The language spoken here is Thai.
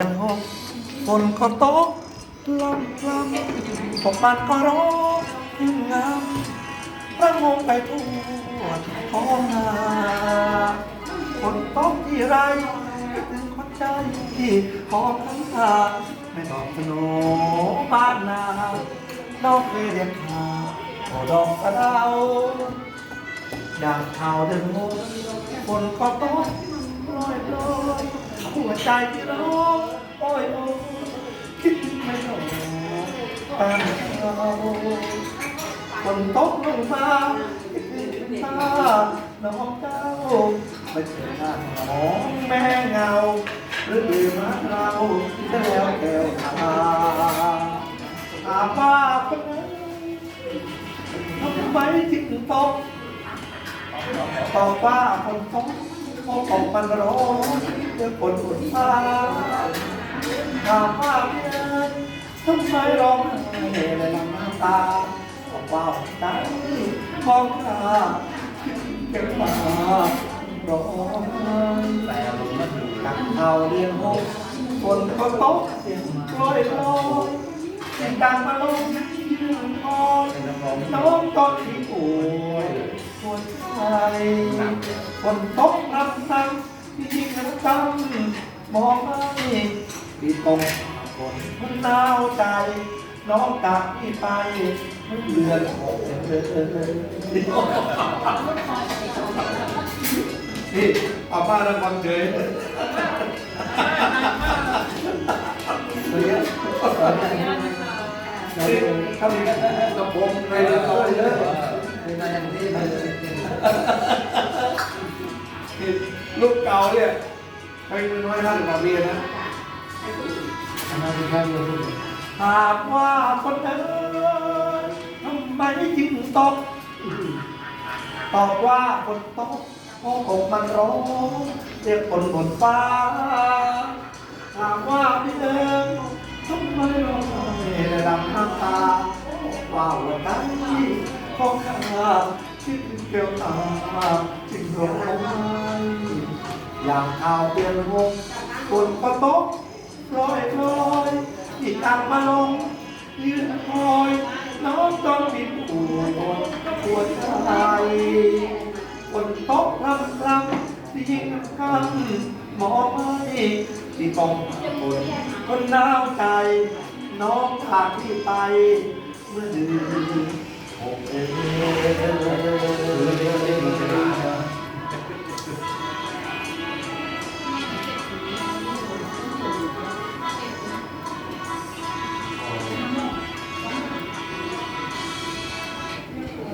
ยังหกฝนก็ตกลำลำพวกมันก็ร้องงามระงมไปทั่วท้องนาฝนตกที่ไรถึงคนใจที่หอมทั้งตาไม่ดอกสโนบ้านนาดอกเรียกหาโอดอกกระเดาอย่างข่าเดินโมฝนก็ตกลอยลอย หัวใจที่ร้องโอ้ยโอ้คิดไม่หนอตามเราฝนตกลงมาคิดถึงตาน้องเจ้าไม่เจอหน้าน้องแม่เงาหรือลืมรักเราจะแล้วแก้วตาอาป้าคนนั้นทำไมถึงตกบอกว่าคนท้อง มองออกมันร้อนเมื่อคนฝนฟ้าถามว่าเพี่อ๋ยทำไมร้องไห้และน้ำตาบอกว่าใจมองตาเก็บมาร้องแต่ลมมันดูกักเท้าเรียนหกฝนก็ตกเสียงกลอยลอยเสียงดังมาลงยืนคอยน้องตอนที่ป่วยปวดใจฝนตก้ำมองไม่ดีตรงฝนมันหนาวใจ น้องจากที่ไปไม่เลือนหกเลยนี่เอาป้าแล้วฟังเฉยเนี่ยทำกับผมไปเลยเอาเลยลูกเก่าเนี่ย ไปน้อยท่านกับเมียนะหากว่าคนเอ๋ยทำไมจึงตกตอบว่าคนตกเพราะอกมันร้อนเรียกคนบนฟ้าถามว่าพี่เอ๋ยทำไมร้องไห้และดำน้ำตาว่าหัวใจของข้าคิดเกลียวตาจึงร้องไห้ ย่างข่าวเปลี่ยนวงฝนก็ตกลอยลอยที่ตามมาลง ยืนคอยน้องจนบินปวยปวดใจฝนตกลำลำที่ยิงกันมองไม่ที่ต้องคนคนหนาวใจ น้องขาดที่ไป เมื่อเดือน